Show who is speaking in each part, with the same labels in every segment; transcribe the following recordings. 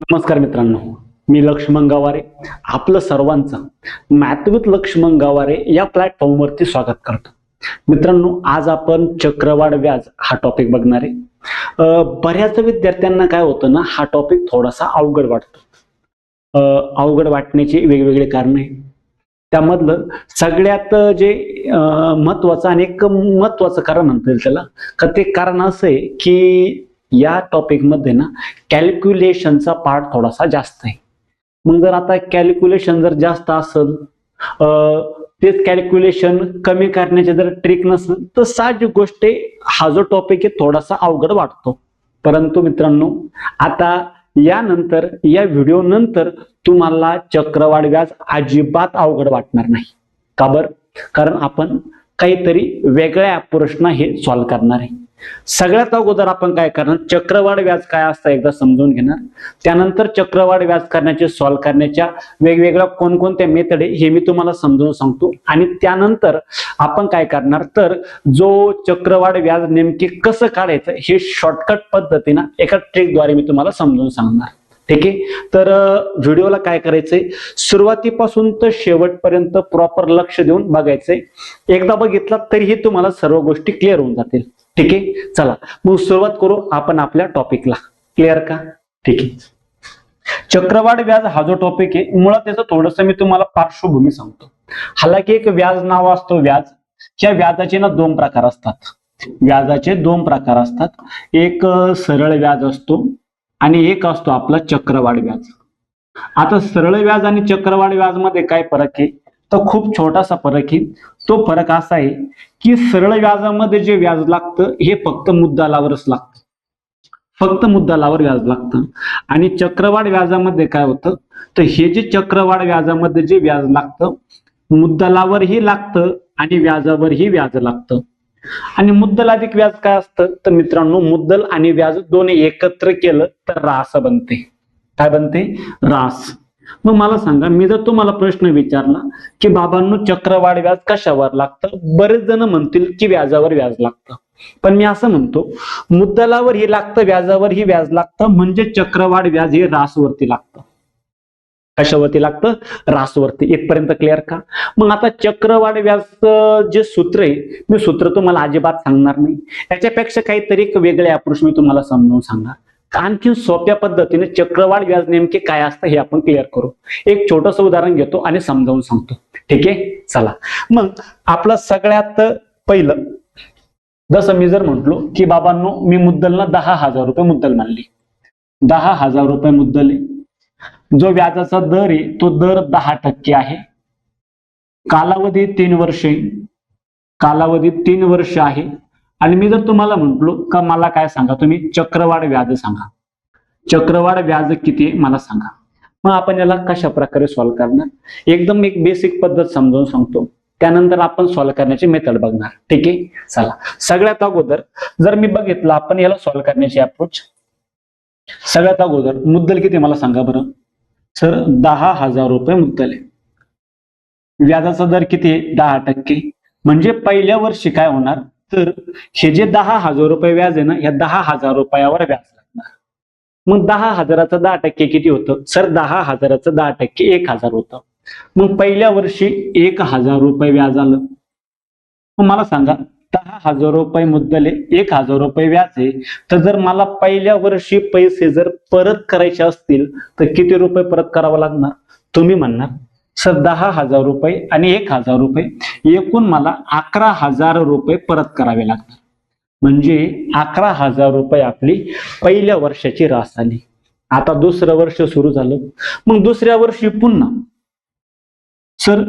Speaker 1: नमस्कार मित्रांनो मी लक्ष्मण गावारे. आपलं सर्वांचं मॅथविथ लक्ष्मण गावारे या प्लॅटफॉर्मवरती स्वागत करतो. मित्रांनो आज आपण चक्रवाढ व्याज हा टॉपिक बघणार आहे. बऱ्याच विद्यार्थ्यांना काय होतं ना हा टॉपिक थोडासा अवघड वाटतो. अवघड वाटण्याची वेगवेगळे कारण आहे त्यामधलं सगळ्यात जे महत्वाचं आणि एक महत्वाचं कारण म्हणता येईल त्याला. का ते कारण असं आहे की या टॉपिकमध्ये ना कॅल्क्युलेशनचा पार्ट थोडासा जास्त आहे. मग जर आता कॅल्क्युलेशन जर जास्त असेल अं, तेच कॅल्क्युलेशन कमी करण्याचे जर ट्रिक नसेल तर साहजिक गोष्ट हा जो टॉपिक आहे थोडासा अवघड वाटतो. परंतु मित्रांनो आता यानंतर या व्हिडिओ नंतर तुम्हाला चक्रवाढ व्याज अजिबात अवघड वाटणार नाही. का बरं? कारण आपण काहीतरी वेगळ्या प्रश्न हे सॉल्व्ह करणार आहे. सगळ्यात अगोदर आपण काय करणार? चक्रवाढ व्याज काय असतं एकदा समजून घेणार. त्यानंतर चक्रवाढ व्याज करण्याचे सॉल्व्ह करण्याच्या वेगवेगळ्या कोणकोणत्या मेथड आहे हे मी तुम्हाला समजून सांगतो. आणि त्यानंतर आपण काय करणार? तर जो चक्रवाढ व्याज नेमके कसं काढायचं हे शॉर्टकट पद्धतीनं एका ट्रिकद्वारे मी तुम्हाला समजून सांगणार. ठीक आहे? तर व्हिडिओला काय करायचंय? सुरुवातीपासून तर शेवटपर्यंत प्रॉपर लक्ष देऊन बघायचंय. एकदा बघितला तरीही तुम्हाला सर्व गोष्टी क्लिअर होऊन जातील. ठीक आहे? चला मग सुरुवात करू आपण आपल्या टॉपिकला. क्लिअर का? ठीक आहे. चक्रवाढ व्याज हा जो टॉपिक आहे मुळात त्याचं थोडस मी तुम्हाला पार्श्वभूमी सांगतो. हालाकी एक व्याज नाव असतो व्याज. या व्याजाचे ना दोन प्रकार असतात. व्याजाचे दोन प्रकार असतात. एक सरळ व्याज असतो आणि एक असतो आपला चक्रवाढ व्याज. आता सरळ व्याज आणि चक्रवाढ व्याजमध्ये काय फरक आहे? तर खूप छोटासा फरक आहे. तो फरक असा आहे की सरळ व्याजामध्ये जे व्याज लागतं हे फक्त मुद्दालावरच लागतं. फक्त मुद्दालावर व्याज लागतं. आणि चक्रवाढ व्याजामध्ये काय होतं? तर हे जे चक्रवाढ व्याजामध्ये जे व्याज लागतं मुद्दलावरही लागतं आणि व्याजावरही व्याज लागतं. आणि मुद्दल अधिक व्याज काय असतं? तर मित्रांनो मुद्दल आणि व्याज दोन्ही एकत्र केलं तर रास बनते. काय बनते? रास. मग मला सांगा मी जर तुम्हाला प्रश्न विचारला की बाबांनो चक्रवाढ व्याज कशावर लागतं? बरेच जण म्हणतील की व्याजावर व्याज लागतं. पण मी असं म्हणतो मुद्दलावर हे लागतं व्याजावर ही व्याज लागतं म्हणजे चक्रवाढ व्याज हे रासवरती लागतं. कशावरती लागतं? रासवरती इथपर्यंत क्लिअर का? मग आता चक्रवाढ व्याज जे सूत्र आहे मी सूत्र तुम्हाला अजिबात सांगणार नाही. याच्यापेक्षा काहीतरी एक वेगळे अप्रोच मी तुम्हाला समजावून सांगणार. आणखी सोप्या पद्धतीने चक्रवाढ व्याज नेमके काय असतं हे आपण क्लिअर करू. एक छोटस उदाहरण घेतो आणि समजावून सांगतो. ठीक आहे? चला. मग आपलं सगळ्यात पहिलं. जसं मी जर म्हटलो की बाबांनो मी मुद्दलला दहा हजार रुपये मुद्दल मानली दहा हजार रुपये मुद्दल आहे. जो व्याजाचा दर आहे तो दर दहा टक्के आहे. कालावधी तीन वर्षे कालावधी तीन वर्ष आहे. आणि मी जर तुम्हाला म्हंटलो का मला काय सांगा? तुम्ही चक्रवाढ व्याज सांगा. चक्रवाढ व्याज किती आहे? मला सांगा. मग आपण याला कशा प्रकारे सॉल्व्ह करणार? एकदम एक बेसिक पद्धत समजावून सांगतो. त्यानंतर आपण सॉल्व्ह करण्याची मेथड बघणार. ठीक आहे? चला. सगळ्यात अगोदर जर मी बघितलं आपण याला सॉल्व्ह करण्याची अप्रोच सगळ्यात अगोदर मुद्दल किती मला सांगा बरं. सर दहा हजार रुपये मुद्दल आहे. व्याजाचा दर किती आहे? दहा टक्के. म्हणजे पहिल्या वर्षी काय होणार? तर हे जे दहा हजार रुपये व्याज आहे ना या दहा हजार रुपयावर व्याज लागणार. मग दहा हजाराचं दहा टक्के किती होतं? सर दहा हजाराचं दहा टक्के एक हजार होतं. मग पहिल्या वर्षी एक हजार रुपये व्याज आलं. मग मला सांगा दहा हजार रुपये मुद्दल एक हजार रुपये व्याज आहे. तर जर मला पहिल्या वर्षी पैसे जर परत करायचे असतील तर किती रुपये परत करावं लागणार? तुम्ही म्हणणार. दहा हजार रुपये आणि एक हजार रुपये. एकूण मला अकरा हजार रुपये परत करावे लागणार म्हणजे अकरा हजार रुपये आपली पहिल्या वर्षाची रास आली आता दुसरं वर्ष सुरू झालं. मग दुसऱ्या वर्षी पुन्हा. सर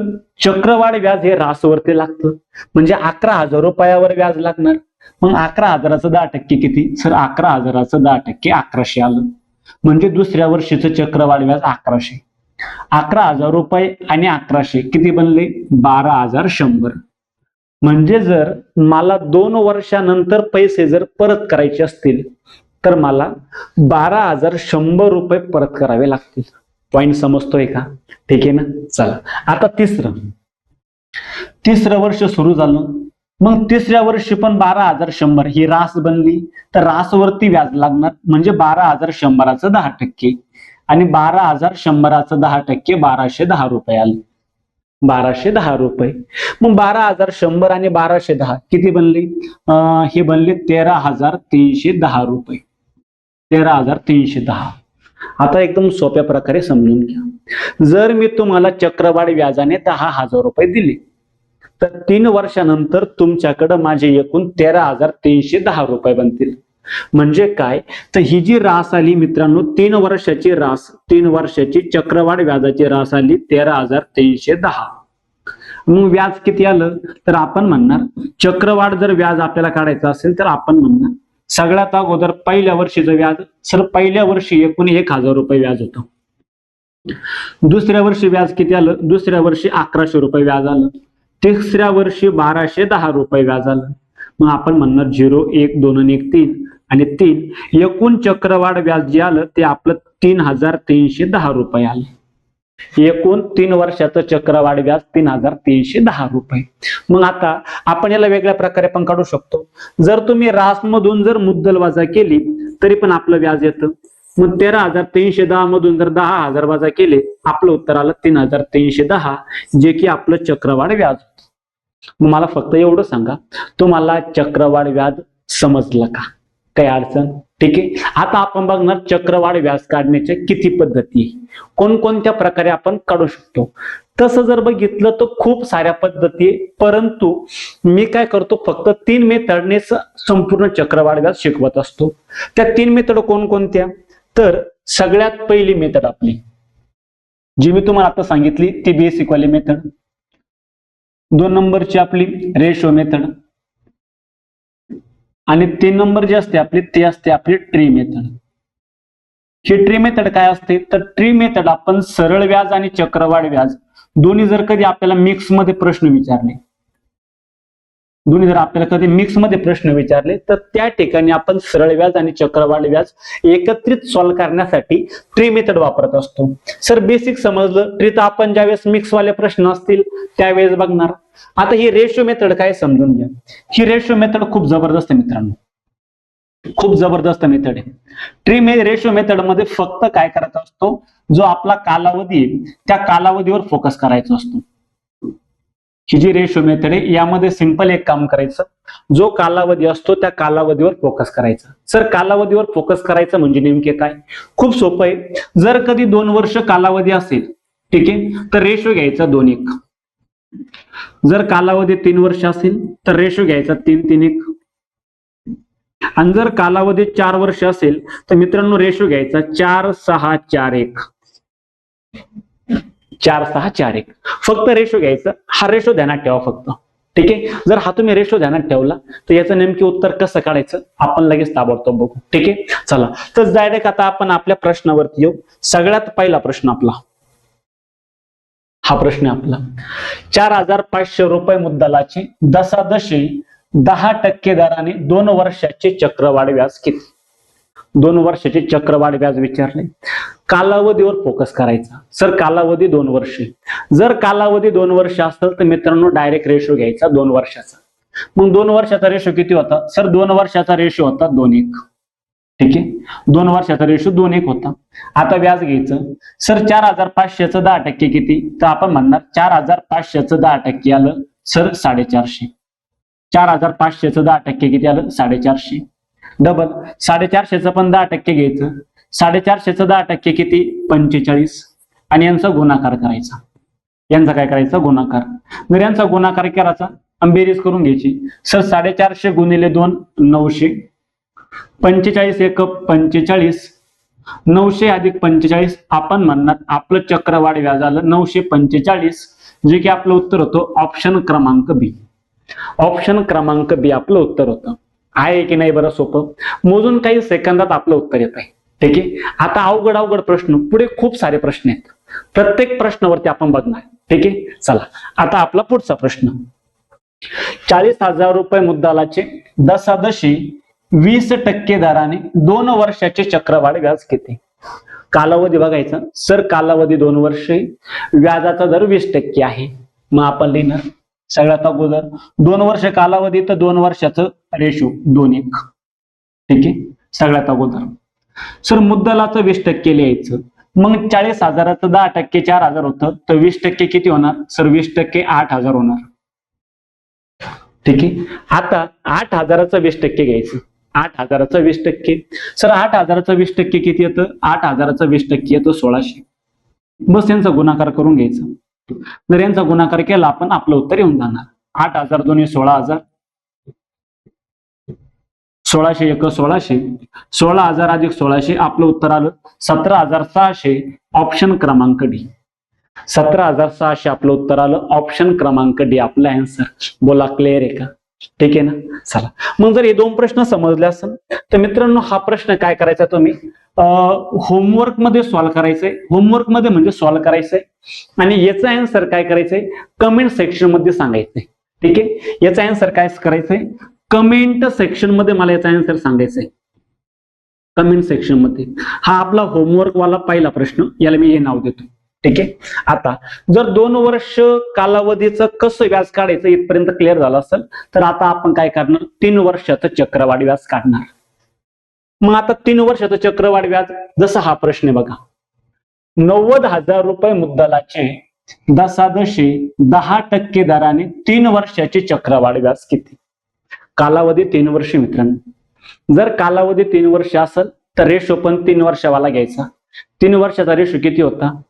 Speaker 1: चक्रवाढ व्याज हे रासवरती लागतं. म्हणजे अकरा हजार रुपयावर व्याज लागणार. मग अकरा हजाराचं दहा टक्के किती? सर अकरा हजाराचं दहा टक्के अकराशे आलं. म्हणजे दुसऱ्या वर्षीचं चक्रवाढ व्याज अकराशे. अकरा हजार रुपये आणि अकराशे. किती बनले? बारा हजार शंभर. म्हणजे जर मला दोन वर्षानंतर पैसे जर परत करायचे असतील तर मला बारा हजार शंभर रुपये परत करावे लागतील. पॉइंट समजतोय का? ठीक आहे ना? चला. आता तिसरं. तिसरं वर्ष सुरू झालं. मग तिसऱ्या वर्षी पण बारा हजार शंभर. ही रास बनली. तर रासवरती व्याज लागणार. म्हणजे बारा हजार शंभराचं दहा टक्के. आणि बारा हजार शंभराचं दहा टक्के बाराशे दहा रुपये आले. बाराशे दहा रुपये. मग बारा हजार शंभर आणि बाराशे दहा किती बनले? हे बनले तेरा हजार तीनशे दहा रुपये. तेरा हजार तीनशे दहा. आता एकदम सोप्या प्रकारे समजून घ्या. जर मी तुम्हाला चक्रवाढ व्याजाने दहा हजार रुपये दिले तर तीन वर्षानंतर तुमच्याकडं माझे एकूण तेरा हजार तीनशे दहा रुपये बनतील. म्हणजे काय? तर ही जी रास आली मित्रांनो तीन वर्षाची रास तीन वर्षाची चक्रवाढ व्याजाची रास आली तेरा हजार तीनशे दहा. मग व्याज किती आलं? तर आपण म्हणणार चक्रवाढ जर व्याज आपल्याला काढायचं असेल तर आपण म्हणणार सगळ्यात अगोदर पहिल्या वर्षीचं व्याज सर पहिल्या वर्षी एकूण एक हजार रुपये व्याज होतं. दुसऱ्या वर्षी व्याज किती आलं? दुसऱ्या वर्षी अकराशे रुपये व्याज आलं. तिसऱ्या वर्षी बाराशे दहा रुपये व्याज आलं. मग आपण म्हणणार झिरो एक दोन आणि एक तीन. आणि तीन एकूण चक्रवाढ व्याज जे आलं ते आपलं तीन हजार तीनशे दहा रुपये आले. एकूण तीन वर्षाचं चक्रवाढ व्याज तीन हजार तीनशे दहा रुपये. मग आता आपण याला वेगळ्या प्रकारे पण काढू शकतो. जर तुम्ही रासमधून जर मुद्दल वजा केली तरी पण आपलं व्याज येतं. मग तेरा हजार तीनशे दहा मधून जर दहा हजार वजा केले आपलं उत्तर आलं तीन हजार तीनशे दहा जे की आपलं चक्रवाढ व्याज होत. मग मला फक्त एवढं सांगा तुम्हाला चक्रवाढ व्याज समजलं का? काही अडचण? ठीक आहे. आता आपण बघणार चक्रवाढ व्याज काढण्याच्या किती पद्धती. आहे. कोणकोणत्या प्रकारे आपण काढू शकतो? तसं जर बघितलं तर खूप साऱ्या पद्धती आहे. परंतु मी काय करतो? फक्त तीन मेथडनेच संपूर्ण चक्रवाढ व्याज शिकवत असतो. त्या तीन मेथड कोणकोणत्या? तर सगळ्यात पहिली मेथड आपली. जी मी तुम्हाला आता सांगितली ती बेसिकवाली मेथड दोन नंबरची आपली रेशो मेथड आणि तीन नंबर जे असते आपली ते असते आपली ट्री मेथड ही ट्री मेथड काय असते? तर ट्री मेथड आपण सरळ व्याज आणि चक्रवाढ व्याज दोन्ही जर कधी आपल्याला मिक्समध्ये प्रश्न विचारले दोन्ही जर आपल्याला कधी मिक्समध्ये प्रश्न विचारले तर त्या ठिकाणी आपण सरळ व्याज आणि चक्रवाढ व्याज एकत्रित सॉल्व्ह करण्यासाठी ट्री मेथड वापरत असतो. सर बेसिक समजलं ट्री तर आपण ज्यावेळेस मिक्स वाले प्रश्न असतील त्यावेळेस बघणार. आता ही रेशो मेथड काय समजून घ्या. ही रेशो मेथड खूप जबरदस्त मित्रांनो. खूप जबरदस्त मेथड आहे. ट्री मे रेशो मेथडमध्ये फक्त काय करायचा असतो? जो आपला कालावधी त्या कालावधीवर फोकस करायचा असतो. ही जी रेशो मेथड आहे यामध्ये सिंपल एक काम करायचं. जो कालावधी असतो त्या कालावधीवर फोकस करायचा. सर कालावधीवर फोकस करायचं म्हणजे नेमके काय? खूप सोपं आहे. जर कधी दोन वर्ष कालावधी असेल ठीक आहे तर रेशो घ्यायचा दोन एक. जर कालावधी तीन वर्ष असेल तर रेशो घ्यायचा तीन तीन एक. आणि जर कालावधी चार वर्ष असेल तर मित्रांनो रेशो घ्यायचा चार सहा चार एक. चार सहा चार एक. फक्त रेशो घ्यायचा. हा रेशो ध्यानात ठेवा फक्त. ठीक आहे? जर हा तुम्ही रेशो ध्यानात ठेवला तर याचं नेमके उत्तर कसं काढायचं? आपण लगेच ताबडतोब बघू. ठीक आहे? चला. तर डायरेक्ट आता आपण आपल्या प्रश्नावरती येऊ. सगळ्यात पहिला प्रश्न आपला. हा प्रश्न आपला. चार हजार पाचशे रुपये मुद्दलाचे दशादशी दहा टक्के दराने दोन वर्षाचे चक्रवाढ व्याज किती? दोन वर्षाचे चक्रवाढ व्याज विचारले. कालावधीवर फोकस करायचा. सर कालावधी दोन वर्षे. जर कालावधी दोन वर्ष असेल तर मित्रांनो डायरेक्ट रेशो घ्यायचा दोन वर्षाचा. मग दोन वर्षाचा रेशो किती होता? सर दोन वर्षाचा रेशो होता दोन एक. ठीक आहे? दोन वर्षाचा रेशो दोन एक होता. आता व्याज घ्यायचं. सर चार हजार पाचशेचं दहा टक्के किती? तर आपण म्हणणार चार हजार पाचशेचं दहा टक्के आलं सर साडेचारशे. चार हजार पाचशेचं दहा टक्के किती आलं? साडेचारशे. डबल. साडेचारशेचं पण दहा टक्के घ्यायचं. साडेचारशेचं दहा टक्के किती? पंचेचाळीस. आणि यांचा गुणाकार करायचा. यांचा काय करायचा? गुणाकार. जर यांचा गुणाकार करायचा अंबेरीज बेरीज करून घ्यायची. सर साडेचारशे गुणिले दोन नऊशे. पंचेचाळीस एक पंचेचाळीस. नऊशे अधिक पंचेचाळीस आपण म्हणणार आपलं चक्रवाढ व्याज आलं नऊशे पंचेचाळीस जे की आपलं उत्तर होतं ऑप्शन क्रमांक बी ऑप्शन क्रमांक बी आपलं उत्तर होतं. आहे की नाही बरं सोपं? मोजून काही सेकंदात आपलं उत्तर येत आहे ठीक आहे? आता अवघड अवघड प्रश्न. पुढे खूप सारे प्रश्न आहेत. प्रत्येक प्रश्नावरती आपण बघणार. ठीक आहे? चला. आता आपला पुढचा प्रश्न. चाळीस हजार रुपये मुद्दालाचे दशादशी वीस टक्के दराने दोन वर्षाचे चक्रवाढ व्याज किती? कालावधी बघायचा. सर कालावधी दोन वर्ष. व्याजाचा दर वीस टक्के आहे. मग आपण लिहिणार. सगळ्यात अगोदर. दोन वर्ष कालावधी तर दोन वर्षाचं रेशो दोन एक. ठीक आहे? सगळ्यात अगोदर. सर मुद्दलाचं वीस टक्के लिहायचं. मग चाळीस हजाराचं दहा टक्के चार हजार होतं. तर वीस टक्के किती होणार? सर वीस टक्के आठ हजार होणार. ठीक आहे? आता आठ हजाराचं वीस टक्के घ्यायचं. आठ हजाराचं वीस टक्के. सर आठ हजाराचं वीस टक्के किती येतं? आठ हजाराचं वीस टक्के येतं सोळाशे. बस यांचा गुणाकार करून घ्यायचा. जर यांचा गुणाकार केला आपण आपलं उत्तर येऊन जाणार. आठ हजार दोन्ही सोळा हजार. सोळाशे एक सोळाशे. सोळा हजार अधिक सोळाशे आपलं उत्तर आलं. सतरा हजार सहाशे ऑप्शन क्रमांक डी. सतरा हजार सहाशे आपलं उत्तर आलं. ऑप्शन क्रमांक डी आपलं आन्सर बोला क्लिअर आहे का? ठीक आहे ना? चला. मग जर हे दोन प्रश्न समजले असेल तर मित्रांनो हा प्रश्न काय करायचा तुम्ही? होमवर्कमध्ये सॉल्व्ह करायचंय. होमवर्कमध्ये म्हणजे सॉल्व्ह करायचंय. आणि याचा आन्सर काय करायचंय? कमेंट सेक्शनमध्ये सांगायचंय. ठीक आहे? याचा आन्सर काय करायचंय? कमेंट सेक्शनमध्ये मला याचा आन्सर सांगायचंय. कमेंट सेक्शनमध्ये. हा आपला होमवर्क वाला पहिला प्रश्न. याला मी हे नाव देतो. ठीक आहे? आता जर दोन वर्ष कालावधीचं कसं व्याज काढायचं इथपर्यंत क्लिअर झालं असेल तर आता आपण काय करणार? तीन वर्षाचं चक्रवाढ व्याज काढणार. मग आता तीन वर्षाचं चक्रवाढ व्याज जसा हा प्रश्न बघा. नव्वद हजार रुपये मुद्दलाचे दशादशे दहा टक्के दराने तीन वर्षाचे चक्रवाढ व्याज किती? कालावधी तीन वर्ष मित्रांनो. जर कालावधी तीन वर्ष असेल तर रेशो पण तीन वर्षावाला घ्यायचा. तीन वर्षाचा रेशो किती होता?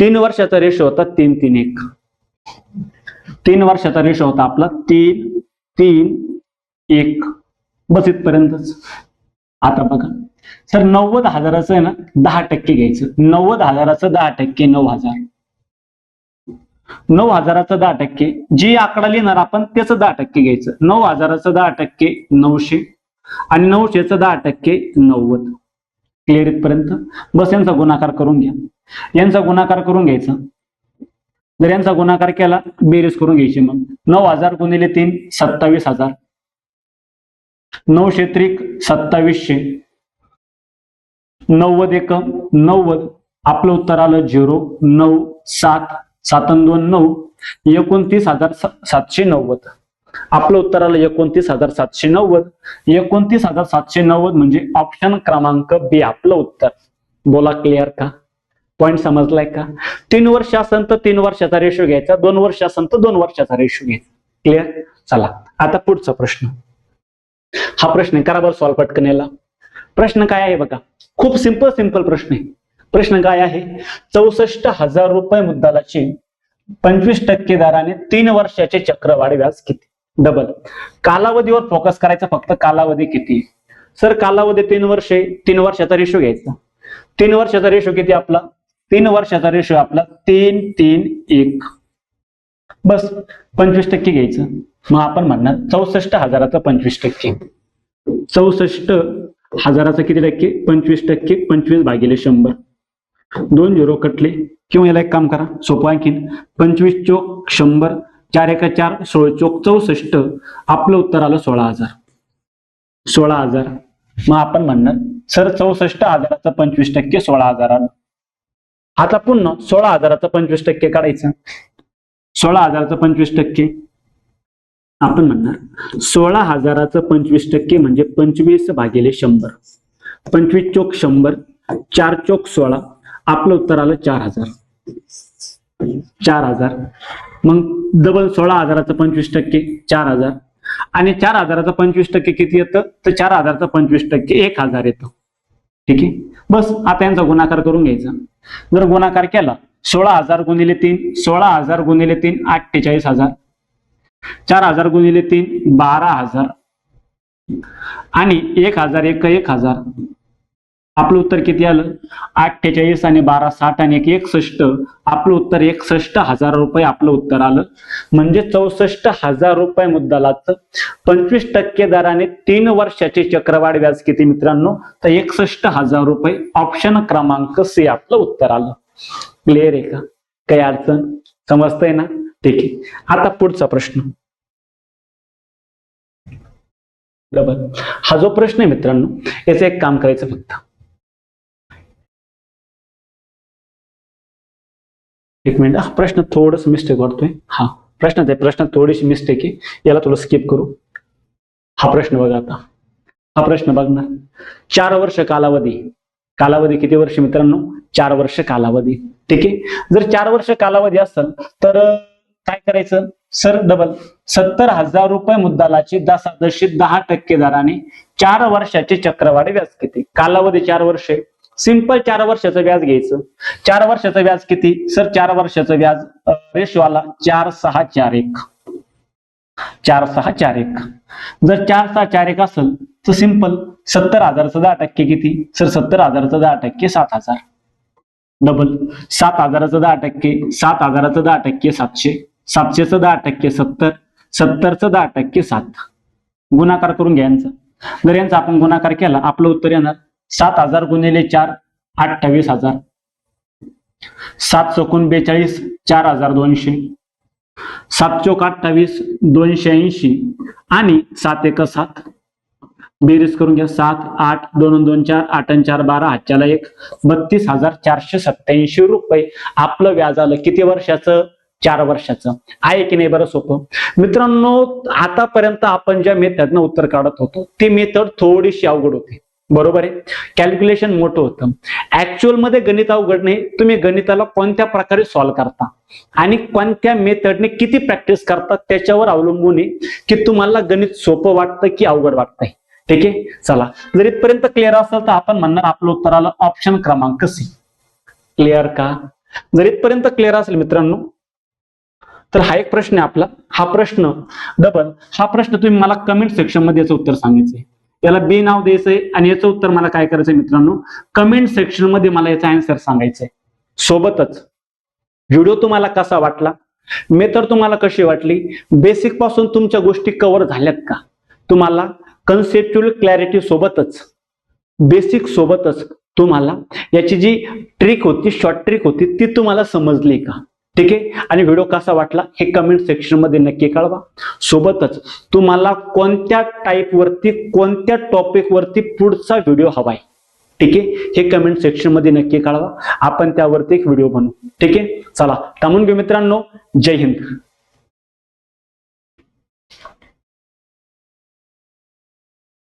Speaker 1: तीन वर्षाचा रेशो होता तीन तीन एक. तीन वर्षाचा रेशो होता आपला तीन तीन एक. बस इथपर्यंतच. आता बघा. सर नव्वद हजाराचं आहे ना दहा टक्के घ्यायचं. नव्वद हजाराचं दहा टक्के नऊ हजार. नऊ हजाराचं दहा टक्के. जी आकडा लिहिणार आपण त्याचं दहा टक्के घ्यायचं. नऊ हजाराचं दहा टक्के नऊशे. आणि नऊशेचं दहा टक्के नव्वद. क्लिअर इथपर्यंत बस यांचा गुणाकार करून घ्या. यांचा गुणाकार करून घ्यायचा. जर यांचा गुणाकार केला बेरीज करून घ्यायची मग. नऊ हजार गुणिले तीन सत्तावीस हजार. नऊशे त्रिक सत्तावीसशे. नव्वद एक नव्वद. आपलं उत्तर आलं झिरो नऊ सात सातन दोन नऊ. एकोणतीस हजार सातशे नव्वद. आपलं उत्तर आलं एकोणतीस हजार सातशे नव्वद. एकोणतीस हजार सातशे नव्वद म्हणजे ऑप्शन क्रमांक बी आपलं उत्तर. बोला क्लिअर का? पॉईंट समजलाय का? तीन वर्ष असेल तर तीन वर्षाचा रेशो घ्यायचा दोन वर्ष असेल तर दोन वर्षाचा रेशो घ्यायचा. क्लिअर चला आता पुढचा प्रश्न. हा प्रश्न आहे. करा बरं सॉल्व्ह पटकन याला प्रश्न काय आहे बघा? खूप सिंपल सिंपल प्रश्न आहे. प्रश्न काय आहे? चौसष्ट हजार रुपये मुद्दालाची पंचवीस टक्के दराने तीन वर्षाचे चक्रवाढ व्याज किती? डबल कालावधीवर फोकस करायचा फक्त कालावधी किती? सर कालावधी तीन वर्षे तीन वर्षाचा रेशो घ्यायचा. तीन वर्षाचा रेशो किती आपला? तीन वर्षाचा रेशो आपला तीन तीन एक. बस पंचवीस टक्के घ्यायचं. मग आपण म्हणणार चौसष्ट हजाराचा पंचवीस टक्के. चौसष्ट हजाराचा किती टक्के? पंचवीस टक्के पंचवीस भागिले शंभर. दोन झिरो कटले. किंवा याला एक काम करा सोपं आणखीन. पंचवीस चोक शंभर चार एका चार सोळ चोक चौसष्ट. आपलं उत्तर आलं सोळा हजार. सोळा हजार. मग आपण म्हणणार सर चौसष्ट हजाराचा पंचवीस टक्के सोळा हजार आलं आता पुन्हा सोळा हजाराचं पंचवीस टक्के काढायचं. सोळा हजाराचं पंचवीस टक्के. आपण म्हणणार सोळा हजाराचं पंचवीस टक्के म्हणजे पंचवीस भागिले शंभर. पंचवीस चोक शंभर चार चोक सोळा आपलं उत्तर आलं चार हजार. चार हजार. मग डबल सोळा हजाराचं पंचवीस टक्के चार हजार. आणि चार हजाराचं पंचवीस टक्के किती येतं? तर चार हजाराचं पंचवीस टक्के एक हजार येतं. ठीक आहे? बस आता यांचा गुणाकार करून घ्यायचा. जर गुणाकार केला सोळा हजार गुणिले तीन सोळा हजार गुणिले तीन अठ्ठेचाळीस हजार. चार हजार गुणिले तीन बारा हजार. आणि एक हजार एक एक हजार. आपलं उत्तर किती आलं? अठ्ठेचाळीस आणि बारा साठ आणि एक एकसष्ट. आपलं उत्तर एकसष्ट हजार रुपये आपलं उत्तर आलं. म्हणजे चौसष्ट हजार रुपये मुद्दलाचं पंचवीस टक्के दराने तीन वर्षाचे चक्रवाढ व्याज किती मित्रांनो? तर एकसष्ट हजार रुपये. ऑप्शन क्रमांक सी आपलं उत्तर आलं. क्लिअर आहे का? काही अडचण? समजतंय ना? ठीक आहे आता पुढचा प्रश्न. बरोबर? हा जो प्रश्न आहे मित्रांनो याचं एक काम करायचं फक्त. एक मिनिट हा प्रश्न थोडस मिस्टेक वाटतोय हा प्रश्न आहे प्रश्न थोडीशी मिस्टेक आहे. याला थोडं स्किप करू. हा प्रश्न बघा आता. हा प्रश्न बघणार. चार वर्ष कालावधी. कालावधी किती वर्ष मित्रांनो? चार वर्ष कालावधी. ठीक आहे? जर चार वर्ष कालावधी असेल तर काय करायचं? सर डबल सत्तर हजार रुपये मुद्दालाची दशादशी दहा टक्के दराने चार वर्षाचे चक्रवाढी व्याज किती? कालावधी चार वर्षे सिंपल चार वर्षाचं व्याज घ्यायचं. चार वर्षाचं व्याज किती? सर चार वर्षाचं व्याज रेशो आला चार सहा चार एक. चार सहा चार एक. जर चार सहा चार एक असेल तर सिंपल सत्तर हजारचं दहा टक्के किती? सर सत्तर हजारचं दहा टक्के सात हजार. डबल सात हजाराचं दहा टक्के सात हजाराचं दहा टक्के सातशे. सातशेचं दहा टक्के सत्तर सत्तरचं दहा टक्के सात. गुणाकार करून घ्या यांचा. जर यांचा आपण गुणाकार केला आपलं उत्तर येणार सात हजार गुणिले चार अठ्ठावीस हजार. सात चौकून बेचाळीस चार हजार दोनशे. सात चौक अठ्ठावीस दोनशे ऐंशी. आणि सात एक सात. बेरीज करून घ्या सात आठ दोन दोन चार आठ चार बारा हातच्याला एक. बत्तीस हजार चारशे सत्याऐंशी रुपये. आपलं व्याज आलं किती वर्षाचं? चार वर्षाचं. आहे की नाही बरं सोपं? मित्रांनो आतापर्यंत आपण ज्या मेथडनं उत्तर काढत होतो ती मेथड थोडीशी अवघड होती. बरोबर आहे? कॅल्क्युलेशन मोठं होतं. ऍक्च्युअलमध्ये गणित अवघड नाही. तुम्ही गणिताला कोणत्या प्रकारे सॉल्व्ह करता? आणि कोणत्या मेथडने किती प्रॅक्टिस करतात त्याच्यावर अवलंबून आहे की तुम्हाला गणित सोपं वाटतं की अवघड वाटतंय. ठीक आहे? चला. जर इथपर्यंत क्लिअर असेल तर आपण म्हणणार आपलं उत्तर आलं ऑप्शन क्रमांक सी क्लिअर का? जर इथपर्यंत क्लिअर असेल मित्रांनो तर हा एक प्रश्न आहे आपला. हा प्रश्न डबल हा प्रश्न तुम्ही मला कमेंट सेक्शनमध्ये याचं उत्तर सांगायचंय याला बी नाव द्यायचंय आणि याचं उत्तर मला काय करायचंय मित्रांनो? कमेंट सेक्शनमध्ये मला याचा आन्सर सांगायचंय. सोबतच व्हिडिओ तुम्हाला कसा वाटला? मेथड तुम्हाला कशी वाटली? बेसिकपासून तुमच्या गोष्टी कव्हर झाल्यात का? तुम्हाला कन्सेप्च्युअल क्लॅरिटी सोबतच बेसिक सोबतच तुम्हाला याची जी ट्रिक होती शॉर्ट ट्रिक होती ती तुम्हाला समजली का? ठीक आहे? आणि व्हिडिओ कसा वाटला हे कमेंट सेक्शनमध्ये नक्की कळवा. सोबतच तुम्हाला कोणत्या टाईपवरती कोणत्या टॉपिकवरती पुढचा व्हिडिओ हवाय? ठीक आहे? हे कमेंट सेक्शनमध्ये नक्की कळवा. आपण त्यावरती एक व्हिडिओ बनवू. ठीक आहे? चला थांबून घेऊ मित्रांनो. जय हिंद.